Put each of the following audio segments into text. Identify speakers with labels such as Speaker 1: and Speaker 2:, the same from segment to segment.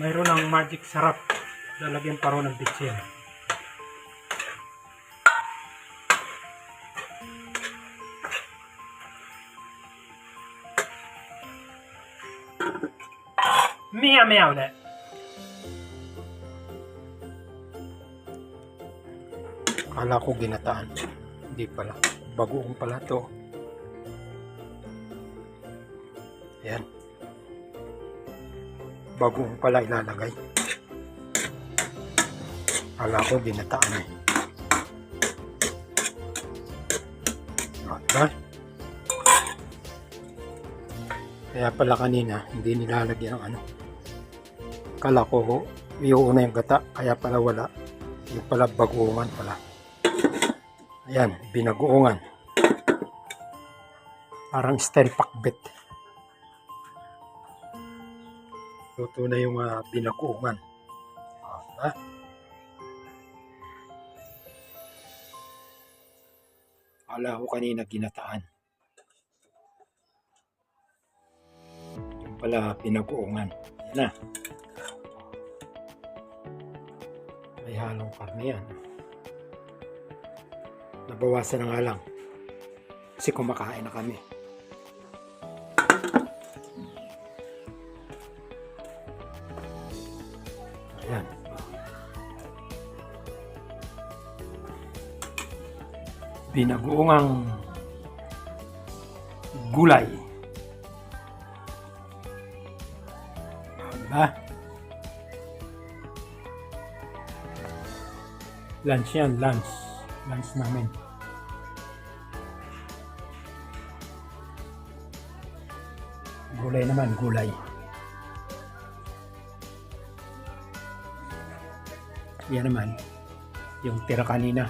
Speaker 1: mayroon ng magic sarap. Lalagyan pa rin ng bitsin. Meow meow na. Akala ko ginataan. Hindi pala. Bagoong pala to. Ayan. Bagoong pala ilalagay. Akala ko ginataan eh. Diba? Kaya pala kanina, hindi nilalagyan ng ano. Kala ko, iuuna yung gata, kaya pala wala. Yung pala bagoongan pala. Ayan, binagoongan. Parang style pakbet. Luto na yung uh, binagoongan. O, diba? Kala ko kanina ginataan. Yung pala binagoongan. Yan na. May halong karne yan. Nabawasan na nga lang. Kasi kumakain na kami. Binagoongang gulay. Diba? Lunch yan, lunch. Lunch namin. Gulay naman, gulay. Yan naman, yung tira kanina.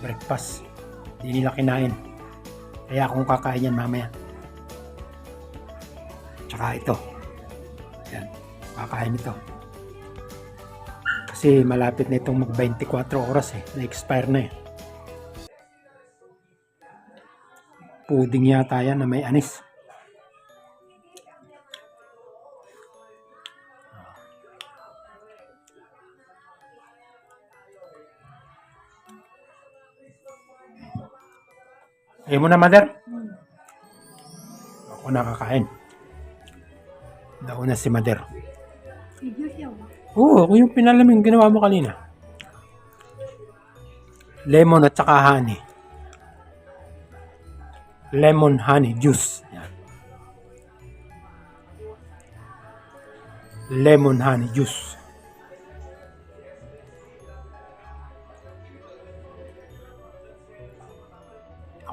Speaker 1: Breakfast. Hindi nila kinain. Kaya akong kakain yan mamaya. Tsaka ito. Yan, kakain ito. Kasi malapit na itong mag 24 oras eh. Na-expire na eh. Puding yata yan na may anis. Ayaw mo na, mother? Ako nakakain. Nauna si mother. Oo, ako yung pinalaming ginawa mo kanina. Lemon at saka honey. Lemon honey juice. Yan. Lemon honey juice.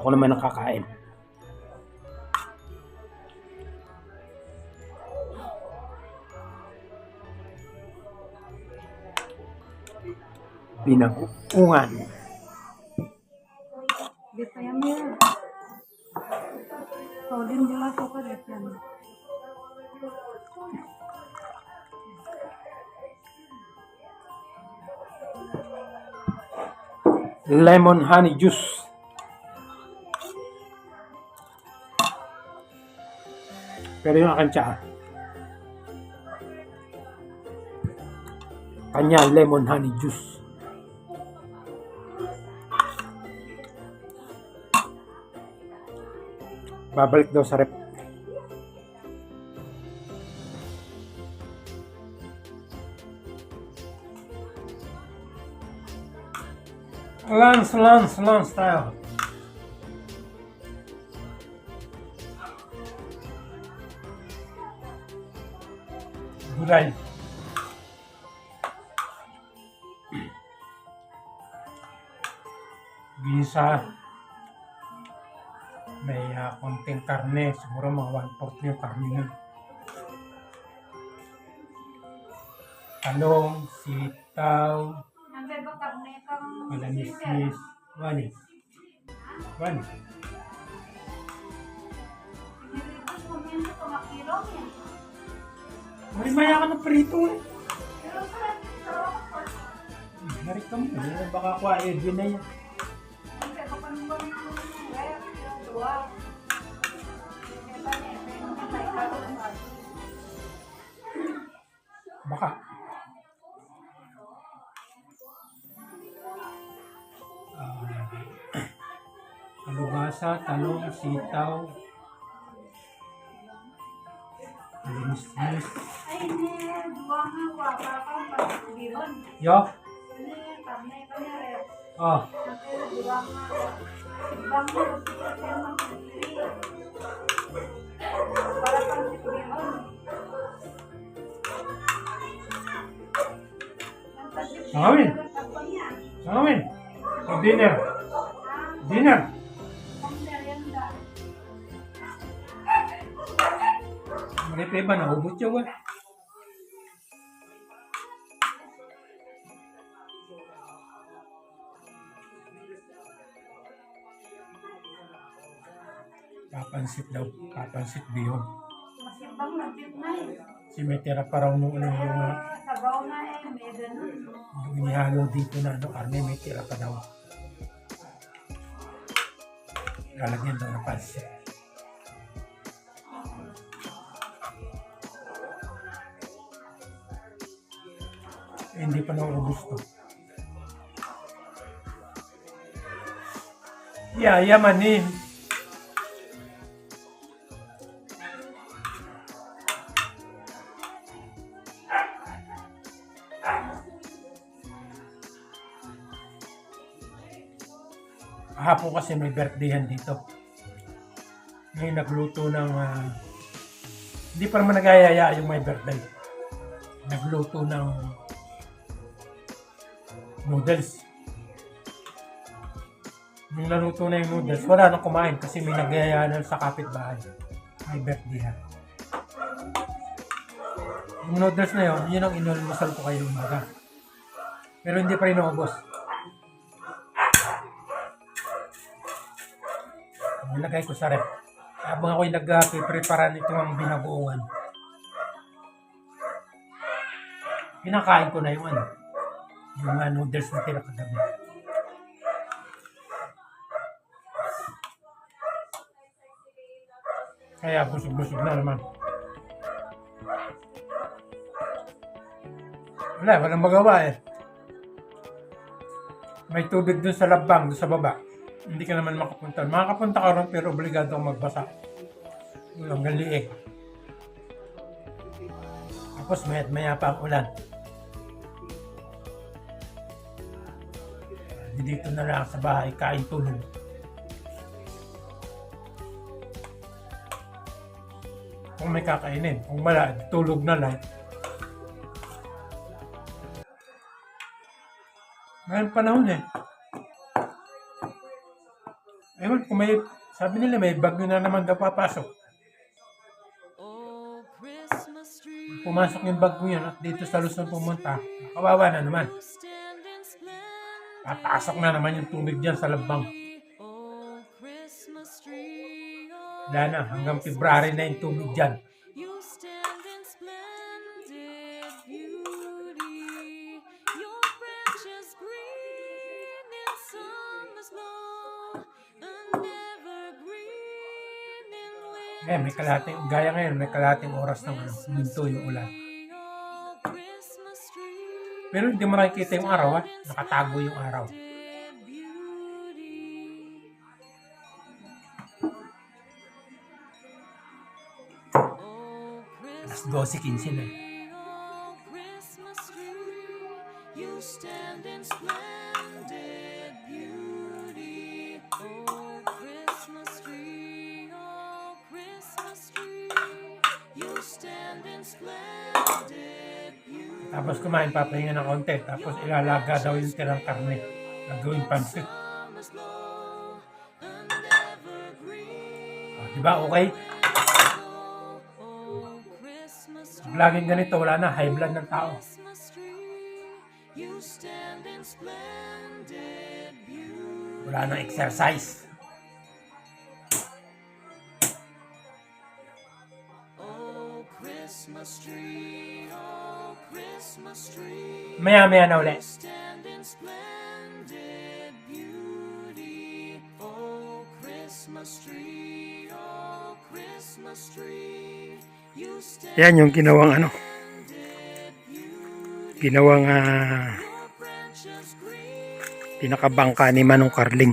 Speaker 1: Ako naman nakakain. Binagungan.
Speaker 2: Di pa yan mo. Sodium jelas ako deh yan.
Speaker 1: Lemon honey juice. Pero yung akin tsaa. Kanya lemon honey juice. Babalik daw sa rep. Lance, Lance, Lance tayo. Gulay. Bisa. May uh, konting karne. Siguro mga 1/4 yung karne nun. Talong, sitaw,
Speaker 2: Nanti ba karne kang
Speaker 1: Malanisnis. Wani. Wani.
Speaker 2: Nilibos mo yan sa kumakilong yan.
Speaker 1: May maya ka ng prito eh. Narik ka mo. Hindi baka ko Edwin na yan.
Speaker 2: nanti ba pa nung bang Para pang pag-ibon.
Speaker 1: Amin. amin. Oh, dinner. Dinner. Malipay ba? Naubot siya ba? Papansit daw. Papansit bihon.
Speaker 2: Masimbang nagtip na eh.
Speaker 1: Si may tira pa raw ano yung, uh,
Speaker 2: Sabaw na eh. May ganun.
Speaker 1: yung inihalo dito na ano, karne may tira pa daw. Lalagyan daw ng pansit. Hindi pa naubos to. Yeah, yamanin. Kahapon kasi may birthdayhan dito. Ngayon nagluto ng... ah, hindi pa naman nagayaya yung may birthday. Nagluto ng noodles. Yung naluto na yung noodles, wala nang kumain kasi may nagyaya na sa kapitbahay. May birthday Yung noodles na yun, yun ang inulmusal ko kayo umaga. Pero hindi pa rin naubos. Nilagay ko sa rep. Habang ako'y nag-prepare nito ang binabuungan. Pinakain ko na yung ano, yung uh, noodles na tira kagabi. Kaya busog-busog na naman. Wala, walang magawa eh. May tubig dun sa labang, dun sa baba. Hindi ka naman makapunta. Makakapunta ka ron pero obligado kang magbasa. Yung hanggang liig. Tapos mayat maya pa ang ulan. Dito na lang sa bahay, kain tulog. Kung may kakainin. Kung wala, tulog na lang. Ngayon panahon eh. Ewan kung may, sabi nila may bagyo na naman daw papasok.
Speaker 3: Oh,
Speaker 1: Pumasok yung bagyo yan at dito sa Luzon pumunta. Kawawa na naman.
Speaker 3: Splendid.
Speaker 1: Papasok na naman yung tubig dyan sa labang. Wala na, hanggang February na yung tubig dyan. Eh, may kalating, gaya ngayon, may kalating oras ng ano, minto yung ulan. Pero hindi mo nakikita yung araw, ha? Nakatago yung araw. Alas
Speaker 3: Christmas
Speaker 1: 12.15 na.
Speaker 3: Oh,
Speaker 1: kumain, papahinga ng konti. Tapos ilalaga daw yung tirang karne. Gagawin pansit.
Speaker 3: Summer's glow, an evergreen.
Speaker 1: O, diba? Okay?
Speaker 3: Oh.
Speaker 1: Laging ganito, wala na. High blood ng tao. Wala nang exercise.
Speaker 3: Oh, Christmas tree, oh,
Speaker 1: Maya-maya na ulit.
Speaker 3: Oh, oh,
Speaker 1: Yan yung ginawang ano. ginawang ah, pinakabangka ni Manong Carling.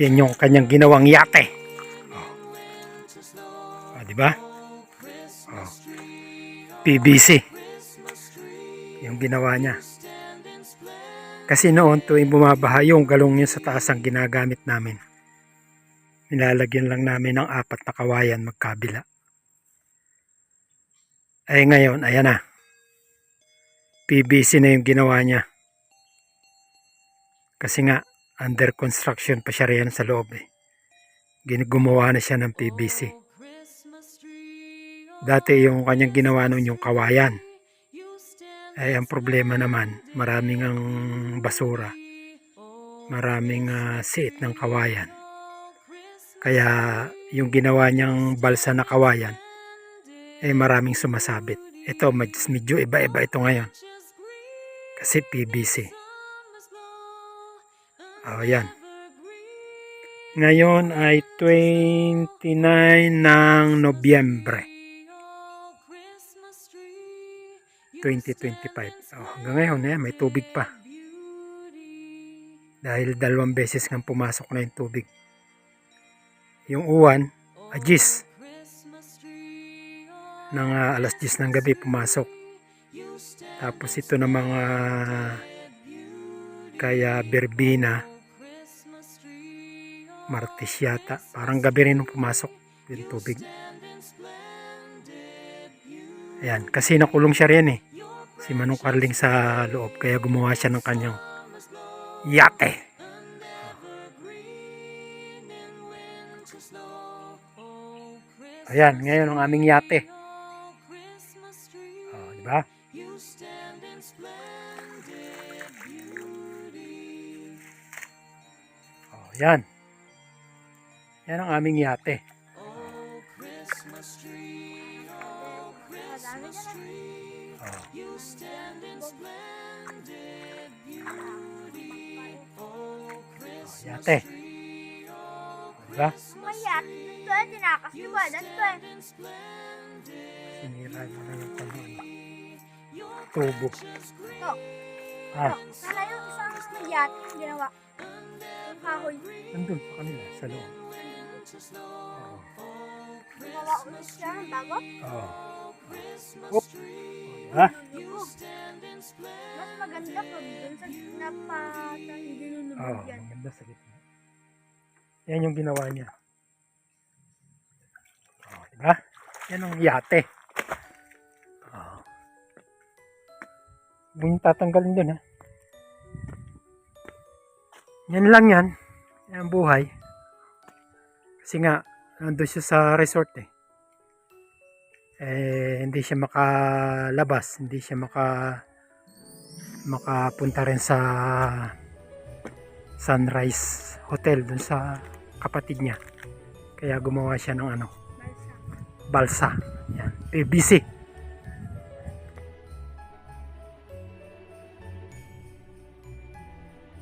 Speaker 1: Yan yung kanyang ginawang yate. Oh. Ah, di ba? Oh. PVC. Yung ginawa niya. Kasi noon tuwing bumabaha yung galong yun sa taas ang ginagamit namin. Nilalagyan lang namin ng apat na kawayan magkabila. Ay ngayon, ayan na. PVC na yung ginawa niya. Kasi nga, under construction pa siya riyan sa loob eh. Gumawa na siya ng PVC. Dati yung kanyang ginawa nun yung kawayan. Ay ang problema naman, maraming ang basura. Maraming ah, siit ng kawayan. Kaya yung ginawa niyang balsa na kawayan, eh maraming sumasabit. Ito, med- medyo iba-iba ito ngayon. Kasi PVC. Oh, yan. Ngayon ay 29 ng Nobyembre 2025. Oh, hanggang ngayon eh, may tubig pa. Dahil dalawang beses nga pumasok na yung tubig. Yung uwan, agis. Nang ah, alas 10 ng gabi pumasok. Tapos ito na mga kaya Berbina Martes yata. Parang gabi rin nung pumasok yung tubig. Ayan, kasi nakulong siya rin eh. Si Manong Carling sa loob. Kaya gumawa siya ng kanyang yate. Ayan, ngayon ang aming yate. Oh, di ba? Oh, yan. Yan ang aming yate.
Speaker 2: Dyan.
Speaker 1: Oh. Oh, yate. Oh, di ba?
Speaker 2: Mayat. Ito eh, tinakas. Di ba? Ito eh.
Speaker 1: Sinira na yung kanyang tubo.
Speaker 2: Ito.
Speaker 1: Ah,
Speaker 2: Sana yung isang mayat ginawa. Yung kahoy.
Speaker 1: nandun pa kanila sa loob. Oo.
Speaker 2: Gumawa ulit siya ng bago.
Speaker 1: Oo. Oop. Ha?
Speaker 2: Mas maganda pag dun sa hindi
Speaker 1: Oo,
Speaker 2: nunubog yan.
Speaker 1: maganda sa gitna. Yan yung ginawa niya. Oh, diba? Yan ang yate. Oh. Huwag niyong tatanggalin dun, ha? Yan lang yan. Yan ang buhay. Kasi nga, nandun siya sa resort, eh. Eh, hindi siya makalabas. Hindi siya maka makapunta rin sa Sunrise Hotel dun sa kapatid niya. Kaya gumawa siya ng ano,
Speaker 2: Balsa.
Speaker 1: balsa. Yan. PVC.